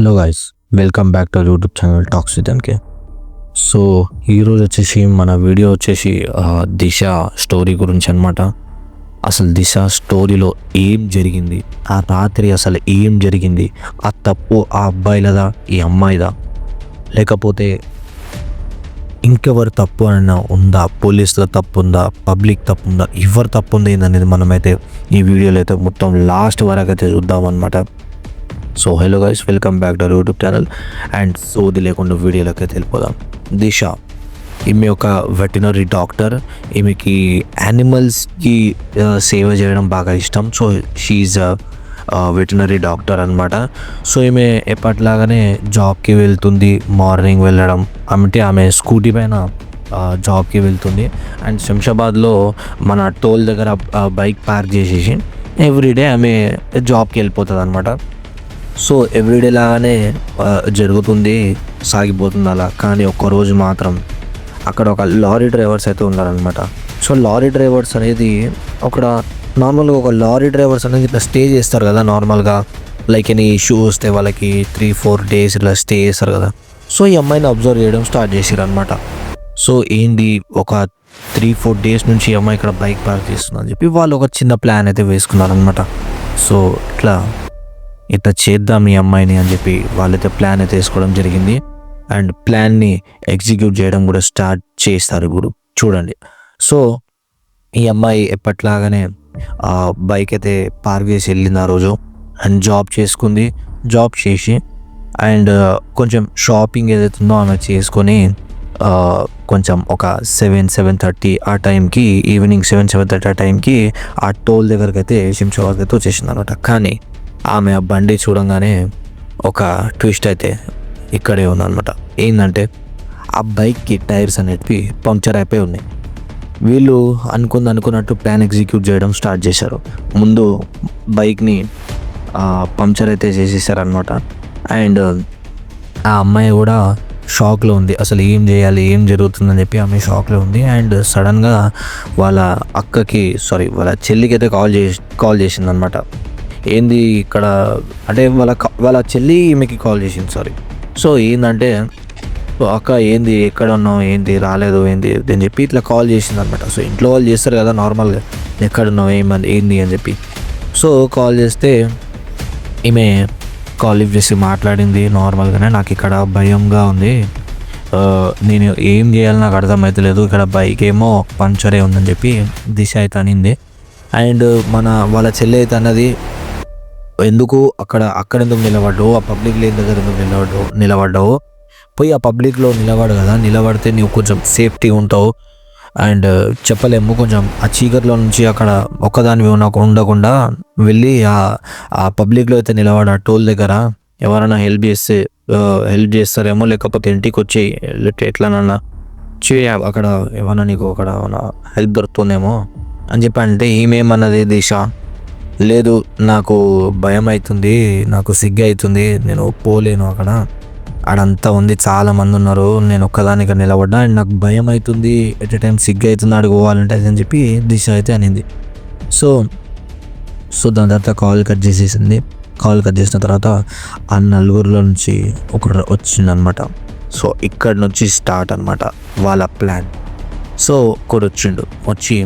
Hello guys welcome back to YouTube channel talks with NK so ఈరోజు వచ్చేసి మన video వచ్చేసి దిశ స్టోరీ గురించి అనమాట అసలు దిశ స్టోరీలో ఏం జరిగింది? ఆ రాత్రి అసలు ఏం జరిగింది? ఆ తప్పు ఆ అబ్బాయిలదా? ఈ అమ్మాయిదా? లేకపోతే ఇంకెవరు తప్పు అన్న ఉందా? పోలీసుల తప్పు ఉందా? పబ్లిక్ తప్పు ఉందా? ఎవరు తప్పు ఉంది అనేది మనమైతే ఈ వీడియోలో అయితే మొత్తం లాస్ట్ వరకు అయితే చూద్దాం అనమాట so hello guys welcome back to YouTube channel and సోది లేకుండా వీడియోలోకి వెళ్ళిపోదాం. దిశ ఈమె ఒక వెటనరీ డాక్టర్ ఈమెకి యానిమల్స్కి సేవ చేయడం బాగా ఇష్టం. సో షీఈ్ వెటనరీ డాక్టర్ అనమాట సో ఈమె ఎప్పటిలాగానే జాబ్కి వెళ్తుంది మార్నింగ్ వెళ్ళడం. అంటే ఆమె స్కూటీ పైన జాబ్కి వెళ్తుంది. అండ్ శంషాబాద్లో మన టోల్ దగ్గర బైక్ పార్క్ చేసేసి ఎవ్రీడే ఆమె జాబ్కి వెళ్ళిపోతుంది అనమాట సో ఎవ్రీడే లాగానే జరుగుతుంది సాగిపోతుంది అలా. కానీ ఒక్కరోజు మాత్రం అక్కడ ఒక లారీ డ్రైవర్స్ అయితే ఉన్నారనమాట సో లారీ డ్రైవర్స్ అనేది అక్కడ నార్మల్గా ఒక లారీ డ్రైవర్స్ అనేది ఇట్లా స్టే చేస్తారు కదా నార్మల్గా. లైక్ ఎనీ ఇష్యూ వస్తే వాళ్ళకి త్రీ ఫోర్ డేస్ ఇట్లా స్టే చేస్తారు కదా. సో ఈ అమ్మాయిని అబ్జర్వ్ చేయడం స్టార్ట్ చేసారు అనమాట సో ఏంది ఒక త్రీ ఫోర్ డేస్ నుంచి ఈ అమ్మాయి ఇక్కడ బైక్ పార్క్ చేస్తుందని చెప్పి వాళ్ళు ఒక చిన్న ప్లాన్ అయితే వేసుకున్నారనమాట సో ఇట్లా ఇట్లా చేద్దాం ఈ అమ్మాయిని అని చెప్పి వాళ్ళైతే ప్లాన్ అయితే వేసుకోవడం జరిగింది. అండ్ ప్లాన్ని ఎగ్జిక్యూట్ చేయడం కూడా స్టార్ట్ చేస్తారు ఇప్పుడు చూడండి. సో ఈ అమ్మాయి ఎప్పట్లాగానే బైక్ అయితే పార్క్ చేసి వెళ్ళింది ఆ రోజు. అండ్ జాబ్ చేసుకుంది. జాబ్ చేసి అండ్ uh, కొంచెం షాపింగ్ ఏదైతే ఉందో ఆమె చేసుకొని uh, కొంచెం ఒక సెవెన్ సెవెన్ థర్టీ ఆ టైంకి ఈవినింగ్ సెవెన్ సెవెన్ థర్టీ ఆ టైంకి ఆ టోల్ దగ్గరికి అయితే శంషాబాద్ అయితే వచ్చేసింది అనమాట. కానీ ఆమె ఆ బండి చూడంగానే ఒక ట్విస్ట్ అయితే ఇక్కడే ఉందన్నమాట. ఏంటంటే ఆ బైక్కి టైర్స్ అనేటివి పంక్చర్ అయిపోయి ఉన్నాయి. వీళ్ళు అనుకుంది అనుకున్నట్టు ప్లాన్ ఎగ్జిక్యూట్ చేయడం స్టార్ట్ చేశారు. ముందు బైక్ని పంక్చర్ అయితే చేసేసారనమాట అండ్ ఆ అమ్మాయి కూడా షాక్లో ఉంది. అసలు ఏం చేయాలి ఏం జరుగుతుందని చెప్పి ఆమె షాక్లో ఉంది. అండ్ సడన్గా వాళ్ళ అక్కకి సారీ వాళ్ళ చెల్లికి అయితే కాల్ చేసి కాల్ చేసిందనమాట ఏంది ఇక్కడ? అంటే వాళ్ళ వాళ్ళ చెల్లి ఈమెకి కాల్ చేసింది సారీ సో ఏంటంటే అక్క ఏంది? ఎక్కడ ఉన్నావు? ఏంది? రాలేదు? ఏంది? అని చెప్పి ఇట్లా కాల్ చేసింది అనమాట సో ఇంట్లో వాళ్ళు చేస్తారు కదా నార్మల్గా ఎక్కడ ఉన్నావు? ఏమని? ఏంది? అని చెప్పి. సో కాల్ చేస్తే ఈమె కాల్ లిఫ్ట్ చేసి మాట్లాడింది నార్మల్గానే నాకు ఇక్కడ భయంగా ఉంది. నేను ఏం చేయాలో నాకు అర్థమవుతలేదు ఇక్కడ బైక్ ఏమో పంచరే ఉందని చెప్పి దిశ అయితే అనింది. అండ్ మన వాళ్ళ చెల్లి అయితే అన్నది ఎందుకు అక్కడ అక్కడ ఎందుకు నిలబడ్డావు? ఆ పబ్లిక్ లేని దగ్గర ఎందుకు నిలబడ్డావు? నిలబడ్డావు? పోయి ఆ పబ్లిక్లో నిలబడు కదా నిలబడితే నువ్వు కొంచెం సేఫ్టీ ఉంటావు. అండ్ uh, చెప్పలేము కొంచెం ఆ చీకట్లో నుంచి అక్కడ ఒక్కదాని నాకు ఉండకుండా వెళ్ళి ఆ ఆ పబ్లిక్లో అయితే నిలబడ టోల్ దగ్గర. ఎవరైనా హెల్ప్ చేస్తే uh, హెల్ప్ చేస్తారేమో లేకపోతే ఇంటికి వచ్చి ఎట్లానన్నా చేయ అక్కడ ఏమన్నా నీకు అక్కడ హెల్ప్ దొరుకుతుందేమో అని చెప్పి అంటే ఈమెమన్నది దిశ? లేదు నాకు భయం అవుతుంది నాకు సిగ్గు అవుతుంది నేను పోలేను అక్కడ. ఆడంతా ఉంది చాలా మంది ఉన్నారు నేను ఒక్కదానికి నిలబడ్డా అండ్ నాకు భయం అవుతుంది ఎట్ ఎ టైం సిగ్గు అవుతుంది ఆడికి పోవాలంటే అని చెప్పి దిశ అయితే అనింది. సో సో దాని తర్వాత కాల్ కట్ చేసేసింది. కాల్ కట్ చేసిన తర్వాత ఆ నలుగురిలో నుంచి ఒకడు వచ్చింది అనమాట సో ఇక్కడ నుంచి స్టార్ట్ అనమాట వాళ్ళ ప్లాన్. సో ఒకడు వచ్చిండు వచ్చి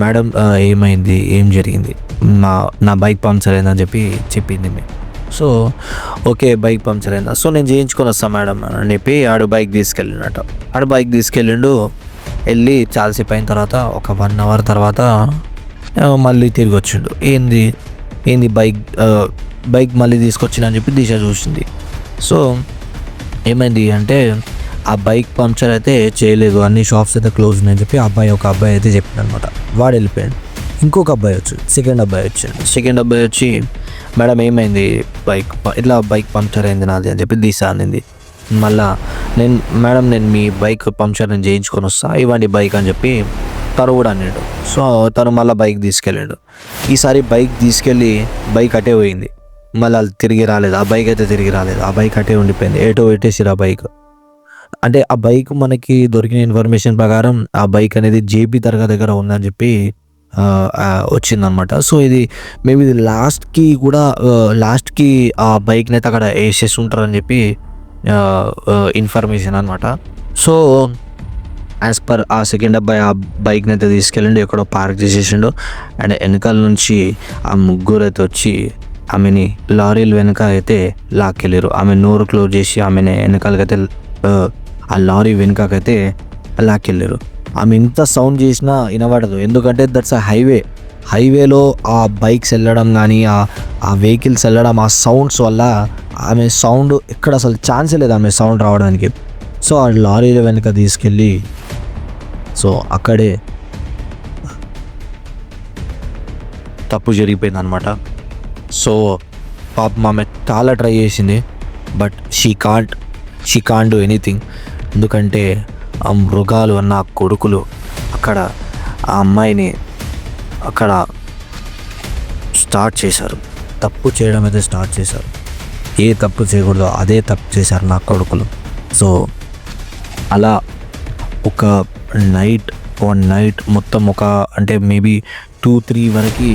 మేడం ఏమైంది? ఏం జరిగింది? నా నా బైక్ పంక్చర్ అయిందని చెప్పి చెప్పింది సో ఓకే బైక్ పంక్చర్ అయిందా సో నేను చేయించుకొని వస్తాను మేడం అని చెప్పి ఆడు బైక్ తీసుకెళ్ళినట్ట ఆడు బైక్ తీసుకెళ్ళిండు. వెళ్ళి చాలాసేపు అయిన తర్వాత ఒక వన్ అవర్ తర్వాత మళ్ళీ తిరిగి వచ్చిండు. ఏంది? ఏంది బైక్ బైక్ మళ్ళీ తీసుకొచ్చిన అని చెప్పి దిశ చూసింది. సో ఏమైంది అంటే ఆ బైక్ పంక్చర్ అయితే చేయలేదు. అన్ని షాప్స్ అయితే క్లోజ్ ఉన్నాయని చెప్పి అబ్బాయి ఒక అబ్బాయి అయితే చెప్పాడు అనమాట వాడు వెళ్ళిపోయాడు. ఇంకొక అబ్బాయి వచ్చాడు. సెకండ్ అబ్బాయి వచ్చాడు. సెకండ్ అబ్బాయి వచ్చి మేడం ఏమైంది? బైక్ ఇట్లా బైక్ పంక్చర్ అయింది నాది అని చెప్పి దిశ అనింది. మళ్ళా నేను మేడం నేను మీ బైక్ పంక్చర్ నేను చేయించుకొని వస్తా. ఇవ్వండి బైక్ అని చెప్పి తను కూడా అన్నాడు. సో తను మళ్ళీ బైక్ తీసుకెళ్ళాడు. ఈసారి బైక్ తీసుకెళ్ళి బైక్ అటే పోయింది. మళ్ళీ అది తిరిగి రాలేదు. ఆ బైక్ అయితే తిరిగి రాలేదు. ఆ బైక్ అటే ఉండిపోయింది. ఏటో పెట్టేసిరా బైక్ అంటే ఆ బైక్ మనకి దొరికిన ఇన్ఫర్మేషన్ ప్రకారం ఆ బైక్ అనేది జేపీ దర్గా దగ్గర ఉందని చెప్పి వచ్చిందనమాట సో ఇది మేము ఇది లాస్ట్కి కూడా లాస్ట్కి ఆ బైక్ని అయితే అక్కడ వేసేసి ఉంటారని చెప్పి ఇన్ఫర్మేషన్ అనమాట సో యాజ్ పర్ ఆ సెకండ్ అబ్బాయి ఆ బైక్ని అయితే తీసుకెళ్ళండి ఎక్కడో పార్క్ చేసేసిండు. అండ్ వెనకాల నుంచి ఆ ముగ్గురు అయితే వచ్చి ఆమెని లారీలు వెనక అయితే లాక్కెళ్ళారు ఆమె నోరు క్లోజ్ చేసి ఆమెని వెనకాలకైతే ఆ, లారీ వెనుకకైతే లాక్కెళ్ళారు. ఆమె ఎంత సౌండ్ చేసినా వినబడదు. ఎందుకంటే దట్స్ అ హైవే. హైవేలో ఆ బైక్స్ వెళ్ళడం కానీ ఆ ఆ వెహికల్స్ వెళ్ళడం ఆ సౌండ్స్ వల్ల ఆమె సౌండ్ ఎక్కడ అసలు ఛాన్సే లేదు ఆమె సౌండ్ రావడానికి. సో ఆ లారీల వెనక తీసుకెళ్ళి సో అక్కడే తప్పు జరిగిపోయింది అనమాట సో పాపం ఆమె చాలా ట్రై చేసింది but she can't she can't do anything. ఎందుకంటే ఆ మృగాలు అన్న ఆ కొడుకులు అక్కడ ఆ అమ్మాయిని అక్కడ స్టార్ట్ చేశారు. తప్పు చేయడం అయితే స్టార్ట్ చేశారు. ఏ తప్పు చేయకూడదో అదే తప్పు చేశారు నా కొడుకులు. సో అలా ఒక నైట్ వన్ నైట్ మొత్తం ఒక అంటే మేబీ టూ త్రీ వరకు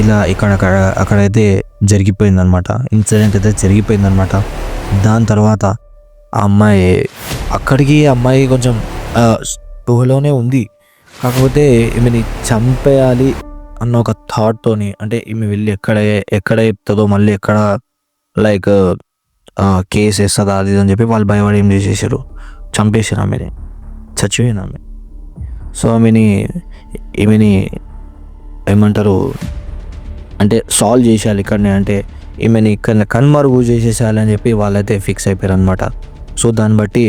ఇలా ఇక్కడ అక్కడ అక్కడైతే జరిగిపోయిందనమాట ఇన్సిడెంట్ అయితే జరిగిపోయిందనమాట దాని తర్వాత ఆ అమ్మాయి అక్కడికి అమ్మాయి కొంచెం ఆ, ఉంది. కాకపోతే ఈమెని చంపేయాలి అన్న ఒక థాట్తోని అంటే ఈమె వెళ్ళి ఎక్కడ ఎక్కడ చెప్తుందో మళ్ళీ ఎక్కడ లైక్ కేసు వేస్తుందా అది ఇది అని చెప్పి వాళ్ళు భయపడి ఏం చేసేసారు? చంపేసారు ఆమెని. చచ్చిపోయిన ఆమె. సో ఆమెని ఈమెని ఏమంటారు అంటే సాల్వ్ చేసేయాలి ఇక్కడనే అంటే ఈమెని ఇక్కడ కన్మరుగు చేసేసేయాలి అని చెప్పి వాళ్ళైతే ఫిక్స్ అయిపోయారు అనమాట సో దాన్ని బట్టి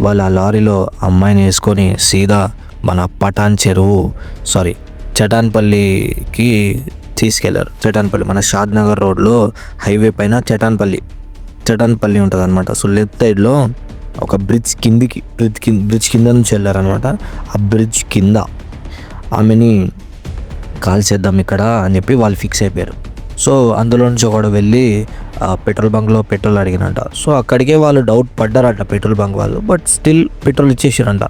వాళ్ళు ఆ లారీలో అమ్మాయిని వేసుకొని సీదా మన పటాన్ చెరువు సారీ చటాన్పల్లికి తీసుకెళ్ళారు. చటాన్పల్లి మన షాద్ నగర్ రోడ్లో హైవే పైన చటాన్పల్లి చటాన్పల్లి ఉంటుంది అనమాట సో లెఫ్ట్ సైడ్లో ఒక బ్రిడ్జ్ కిందికి బ్రిడ్జ్ కింద బ్రిడ్జ్ కింద నుంచి వెళ్ళారనమాట ఆ బ్రిడ్జ్ కింద ఆమెని కాల్ చేద్దాం ఇక్కడ అని చెప్పి వాళ్ళు ఫిక్స్ అయిపోయారు. సో అందులో నుంచి ఒకడు వెళ్ళి పెట్రోల్ బంక్లో పెట్రోల్ అడిగినంట. సో అక్కడికే వాళ్ళు డౌట్ పడ్డారంట పెట్రోల్ బంక్ వాళ్ళు. బట్ స్టిల్ పెట్రోల్ ఇచ్చేసారంట.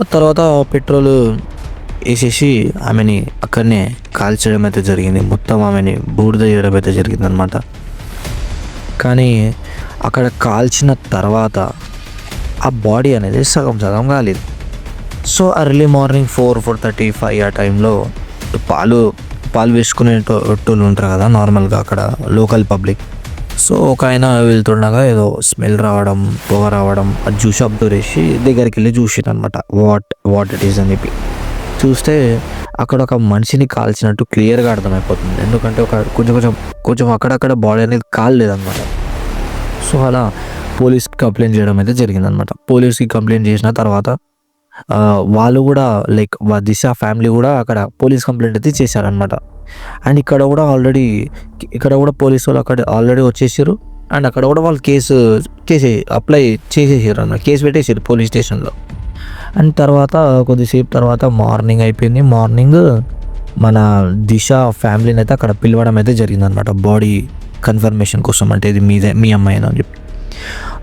ఆ తర్వాత పెట్రోల్ వేసేసి ఆమెని అక్కడనే కాల్చడం అయితే జరిగింది. మొత్తం ఆమెని బూడిద చేయడం అయితే జరిగింది అనమాట కానీ అక్కడ కాల్చిన తర్వాత ఆ బాడీ అనేది సగం సగం కాలేదు. So early morning four four thirty five ఆ టైంలో పాలు పాలు వేసుకునే ఉంటారు కదా నార్మల్గా అక్కడ లోకల్ పబ్లిక్. సో ఒక ఆయన వెళ్తుండగా ఏదో స్మెల్ రావడం పొగ రావడం అది చూసి అబ్జర్వ్ చేసి దగ్గరికి వెళ్ళి చూసిండు అనమాట వాట్ వాట్ ఇట్ ఈస్ అని చెప్పి. చూస్తే అక్కడ ఒక మనిషిని కాల్చినట్టు క్లియర్గా అర్థమైపోతుంది. ఎందుకంటే ఒక కొంచెం కొంచెం కొంచెం అక్కడక్కడ బాడీ అనేది కాలేదనమాట సో అలా పోలీస్కి కంప్లైంట్ చేయడం అయితే జరిగిందనమాట పోలీస్కి కంప్లైంట్ చేసిన తర్వాత వాళ్ళు కూడా లైక్ దిశ ఫ్యామిలీ కూడా అక్కడ పోలీస్ కంప్లైంట్ అయితే చేశారనమాట అండ్ ఇక్కడ కూడా ఆల్రెడీ ఇక్కడ కూడా పోలీస్ వాళ్ళు అక్కడ ఆల్రెడీ వచ్చేసారు అండ్ అక్కడ కూడా వాళ్ళు కేసు చేసే అప్లై చేసేసారు అన్నమాట. కేసు పెట్టేసారు పోలీస్ స్టేషన్లో అండ్ తర్వాత కొద్దిసేపు తర్వాత మార్నింగ్ అయిపోయింది. మార్నింగ్ మన దిశ ఫ్యామిలీని అయితే అక్కడ పిలవడం అయితే జరిగిందనమాట బాడీ కన్ఫర్మేషన్ కోసం అంటే ఇది మీదే మీ అమ్మాయి అని చెప్పి.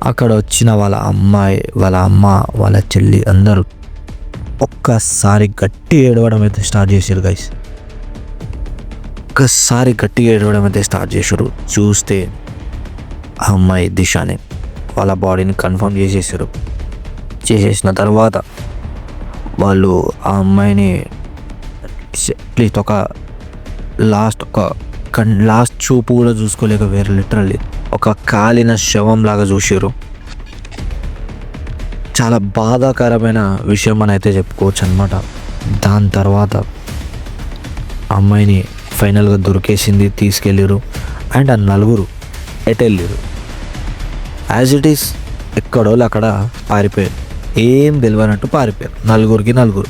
అక్కడ వచ్చిన వాళ్ళ అమ్మాయి వాళ్ళ అమ్మ వాళ్ళ చెల్లి అందరూ ఒక్కసారి గట్టి ఏడవడం అయితే స్టార్ట్ చేశారు గైస్ ఒక్కసారి గట్టిగా ఏడవడం అయితే స్టార్ట్ చేశారు చూస్తే ఆ అమ్మాయి దిశానే వాళ్ళ బాడీని కన్ఫర్మ్ చేసేసారు చేసేసిన తర్వాత వాళ్ళు ఆ అమ్మాయిని అట్లీస్ట్ ఒక లాస్ట్ ఒక కన్ లాస్ట్ చూపు కూడా చూసుకోలేక వేరే లిటరల్లీ ఒక కాలిన శవం లాగా చూసారు చాలా బాధాకరమైన విషయం అని అయితే చెప్పుకోవచ్చు అనమాట దాని తర్వాత అమ్మాయిని ఫైనల్గా దొరికేసింది తీసుకెళ్ళారు. అండ్ ఆ నలుగురు ఎటు వెళ్ళారు యాజ్ ఇట్ ఈస్ ఎక్కడోళ్ళు అక్కడ పారిపోయారు. ఏం తెలియనట్టు పారిపోయారు. నలుగురికి నలుగురు.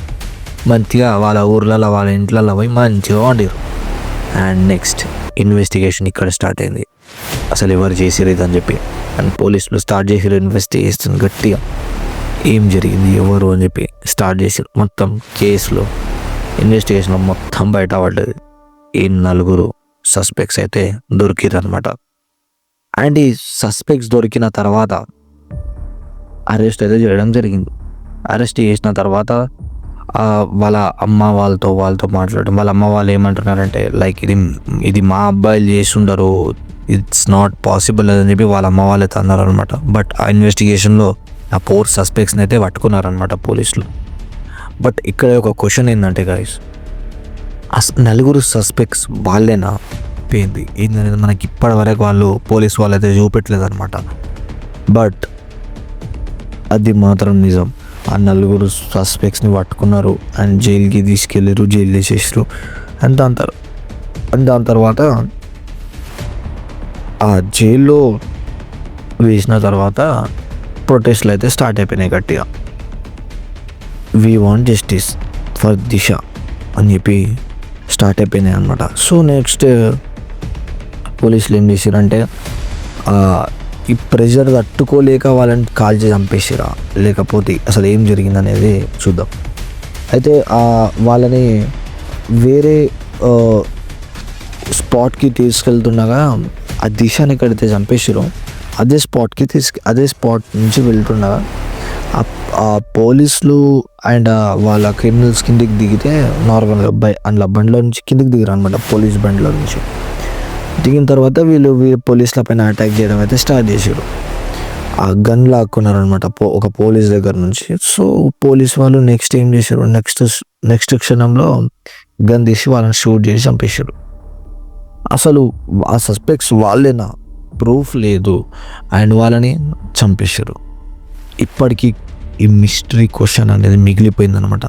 మంచిగా వాళ్ళ ఊర్లలో వాళ్ళ ఇంట్లలో పోయి మంచిగా వండారు. అండ్ నెక్స్ట్ ఇన్వెస్టిగేషన్ ఇక్కడ స్టార్ట్ అయింది. అసలు ఎవరు చేసిరు ఇదని అని చెప్పి అండ్ పోలీసులు స్టార్ట్ చేసారు ఇన్వెస్టిగేషన్ గట్టిగా. ఏం జరిగింది ఎవరు అని చెప్పి స్టార్ట్ చేసి మొత్తం కేసులో ఇన్వెస్టిగేషన్లో మొత్తం బయట పడ్డది. ఈ నలుగురు సస్పెక్ట్స్ అయితే దొరికిరు అనమాట అండ్ ఈ సస్పెక్ట్స్ దొరికిన తర్వాత అరెస్ట్ అయితే చేయడం జరిగింది. అరెస్ట్ చేసిన తర్వాత వాళ్ళ అమ్మ వాళ్ళతో వాళ్ళతో మాట్లాడడం వాళ్ళ అమ్మ వాళ్ళు ఏమంటున్నారంటే లైక్ ఇది ఇది మా అబ్బాయిలు చేస్తుండరు. ఇట్స్ నాట్ పాసిబుల్ అని చెప్పి వాళ్ళ అమ్మ వాళ్ళైతే అన్నారు అనమాట బట్ ఆ ఇన్వెస్టిగేషన్లో ఆ ఫోర్ సస్పెక్ట్స్ని అయితే పట్టుకున్నారనమాట పోలీసులు. బట్ ఇక్కడ ఒక క్వశ్చన్ ఏంటంటే గాయస్ అస్ నలుగురు సస్పెక్ట్స్ వాళ్ళేనా? పోయింది ఏంటనేది మనకి ఇప్పటి వరకు వాళ్ళు పోలీస్ వాళ్ళు అయితే చూపెట్టలేదు అనమాట బట్ అది మాత్రం నిజం. ఆ నలుగురు సస్పెక్ట్స్ని పట్టుకున్నారు అండ్ జైలుకి తీసుకెళ్ళారు జైలు వేసేసారు అండ్ దాని తర్వాత అండ్ దాని తర్వాత ఆ జైల్లో వేసిన తర్వాత ప్రొటెస్ట్లు అయితే స్టార్ట్ అయిపోయినాయి గట్టిగా. We want justice for Disha అని చెప్పి స్టార్ట్ అయిపోయినాయి అనమాట సో నెక్స్ట్ పోలీసులు ఏం చేశారంటే ఈ ప్రెషర్ తట్టుకోలేక వాళ్ళని కాల్ చేసి చంపేసిరా లేకపోతే అసలు ఏం జరిగింది అనేది చూద్దాం. అయితే వాళ్ళని వేరే స్పాట్కి తీసుకెళ్తుండగా ఆ దిశని ఎక్కడైతే చంపేసిరో అదే స్పాట్కి తీసుకు అదే స్పాట్ నుంచి వెళ్తుండగా ఆ- పోలీసులు అండ్ వాళ్ళ క్రిమినల్స్ కిందికి దిగితే నార్మల్గా బై అందులో బండిలో నుంచి కిందికి దిగరు అనమాట పోలీస్ బండిలో నుంచి. దిగిన తర్వాత వీళ్ళు వీళ్ళు పోలీసుల పైన అటాక్ చేయడం అయితే స్టార్ట్ చేశారు ఆ గన్ లాక్కున్నారనమాట పో ఒక పోలీస్ దగ్గర నుంచి. సో పోలీస్ వాళ్ళు నెక్స్ట్ ఏం చేశారు నెక్స్ట్ నెక్స్ట్ క్షణంలో గన్ తీసి వాళ్ళని షూట్ చేసి చంపేశారు అసలు ఆ సస్పెక్ట్స్ వాళ్ళేనా? ప్రూఫ్ లేదు. అండ్ వాళ్ళని చంపేశారు. ఇప్పటికీ ఈ మిస్టరీ క్వశ్చన్ అనేది మిగిలిపోయిందనమాట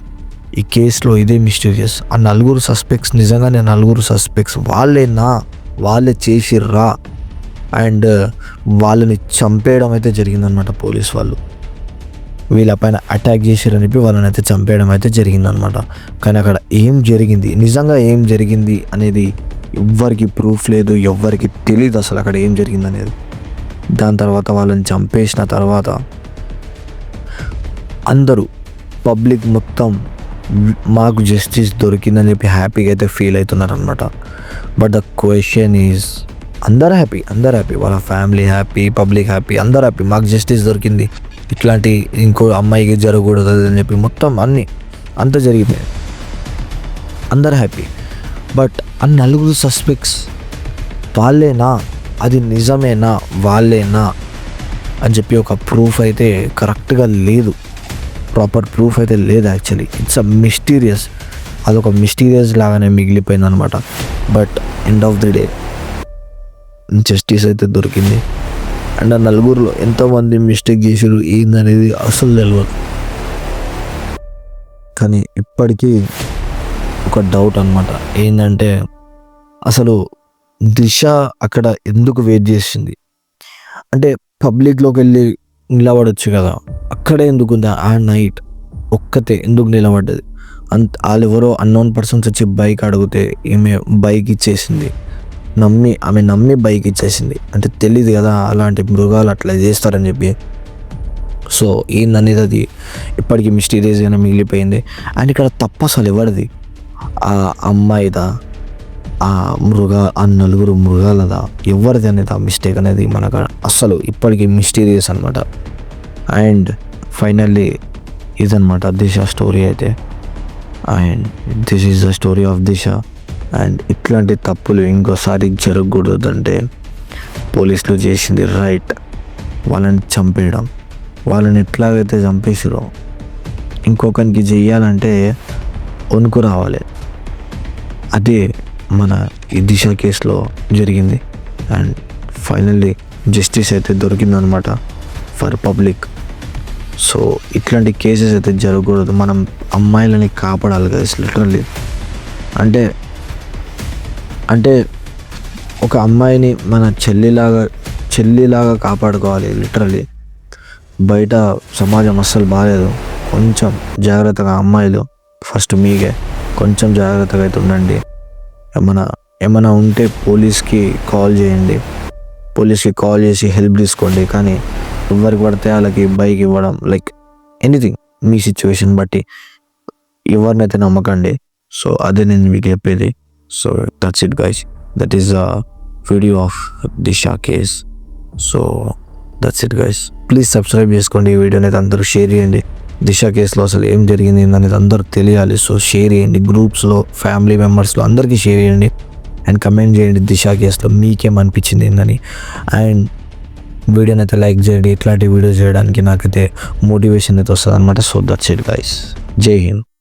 ఈ కేసులో ఇదే మిస్టీరియస్ ఆ నలుగురు సస్పెక్ట్స్ నిజంగానే నలుగురు సస్పెక్ట్స్ వాళ్ళేనా? వాళ్ళే చేసిర్రా? అండ్ వాళ్ళని చంపేయడం అయితే జరిగిందనమాట పోలీస్ వాళ్ళు. వీళ్ళపైన అటాక్ చేసిరని చెప్పి వాళ్ళని అయితే చంపేయడం అయితే జరిగిందనమాట కానీ అక్కడ ఏం జరిగింది? నిజంగా ఏం జరిగింది? అనేది ఎవ్వరికి ప్రూఫ్ లేదు ఎవ్వరికి తెలియదు అసలు అక్కడ ఏం జరిగిందనేది. దాని తర్వాత వాళ్ళని చంపేసిన తర్వాత అందరూ పబ్లిక్ మొత్తం మాకు జస్టిస్ దొరికిందని చెప్పి హ్యాపీగా అయితే ఫీల్ అవుతున్నారనమాట బట్ ద క్వశ్చన్ ఈజ్ అందరు హ్యాపీ అందరు హ్యాపీ వాళ్ళ ఫ్యామిలీ హ్యాపీ పబ్లిక్ హ్యాపీ అందరు హ్యాపీ మాకు జస్టిస్ దొరికింది. ఇట్లాంటి ఇంకో అమ్మాయికి జరగకూడదు అని చెప్పి మొత్తం అన్నీ అంత జరిగింది. అందరు హ్యాపీ బట్ ఆ నలుగురు సస్పెక్ట్స్ వాళ్ళేనా? అది నిజమేనా? వాళ్ళేనా? అని చెప్పి ఒక ప్రూఫ్ అయితే కరెక్ట్గా లేదు. ప్రాపర్ ప్రూఫ్ అయితే లేదు యాక్చువల్లీ. It's a mysterious. అదొక మిస్టీరియస్ లాగానే మిగిలిపోయింది అనమాట but end of the day justice అయితే దొరికింది. అండ్ ఆ నలుగురిలో ఎంతోమంది మిస్టేక్ చేసారు ఏందనేది అసలు తెలియదు కానీ ఇప్పటికీ ఒక డౌట్ అనమాట ఏంటంటే అసలు దిశ అక్కడ ఎందుకు వెయిట్ చేసింది? అంటే పబ్లిక్లోకి వెళ్ళి నిలబడొచ్చు కదా. అక్కడే ఎందుకు ఉంది ఆ నైట్ ఒక్కతే ఎందుకు నిలబడ్డది? అంత వాళ్ళు ఎవరో అన్నోన్ పర్సన్స్ వచ్చి బైక్ అడిగితే ఈమె బైక్ ఇచ్చేసింది. నమ్మి ఆమె నమ్మి బైక్ ఇచ్చేసింది. అంటే తెలియదు కదా అలాంటి మృగాలు అట్లా చేస్తారని చెప్పి. సో ఏందనేది అది ఇప్పటికీ మిస్టీరియస్గానే మిగిలిపోయింది. అండ్ ఇక్కడ తప్పు అసలు ఎవరిది? ఆ అమ్మాయిదా ఆ మృగ ఆ నలుగురు మృగాలదా? ఎవరిది అనేది ఆ మిస్టేక్ అనేది మనకు అస్సలు ఇప్పటికీ మిస్టీరియస్ అనమాట అండ్ ఫైనల్లీ ఇదనమాట దిశ స్టోరీ అయితే. And this is the story of Disha. And ఇట్లాంటి తప్పులు ఇంకోసారి జరగకూడదంటే పోలీసులు చేసింది రైట్ వాళ్ళని చంపేయడం. వాళ్ళని ఎట్లాగైతే చంపేసిరో ఇంకొకరికి చెయ్యాలంటే వణుకు రావాలి. అదే మన ఈ దిశ కేసులో జరిగింది. అండ్ ఫైనల్లీ జస్టిస్ అయితే దొరికిందనమాట ఫర్ పబ్లిక్. సో ఇట్లాంటి కేసెస్ అయితే జరగకూడదు. మనం అమ్మాయిలని కాపాడాలి కదా లిటరల్లీ అంటే అంటే ఒక అమ్మాయిని మన చెల్లిలాగా చెల్లిలాగా కాపాడుకోవాలి లిటరల్లీ బయట సమాజం అస్సలు బాగాలేదు కొంచెం జాగ్రత్తగా అమ్మాయిలు ఫస్ట్ మీకే. కొంచెం జాగ్రత్తగా అయితే ఉండండి. ఏమైనా ఏమైనా ఉంటే పోలీస్కి కాల్ చేయండి. పోలీస్కి కాల్ చేసి హెల్ప్ తీసుకోండి. కానీ ఎవరికి పడితే వాళ్ళకి బైక్ ఇవ్వడం లైక్ ఎనీథింగ్ మీ సిచ్యువేషన్ బట్టి ఎవరినైతే నమ్మకండి. సో అదే నేను మీకు చెప్పేది. So that's it guys that is the video of Disha case so that's it guys please subscribe చేసుకోండి ఈ వీడియోని అయితే అందరూ షేర్ చేయండి. దిశ కేసులో అసలు ఏం జరిగింది అనేది అందరూ తెలియాలి. సో షేర్ చేయండి. గ్రూప్స్లో ఫ్యామిలీ మెంబర్స్లో అందరికీ షేర్ చేయండి. అండ్ కమెంట్ చేయండి దిశ కేసులో మీకేమనిపించింది ఏందని. అండ్ వీడియోని అయితే లైక్ చేయండి. ఇట్లాంటి వీడియోస్ చేయడానికి నాకైతే మోటివేషన్ అయితే వస్తుంది అనమాట సో దట్స్ ఇట్ గైస్ జై హింద్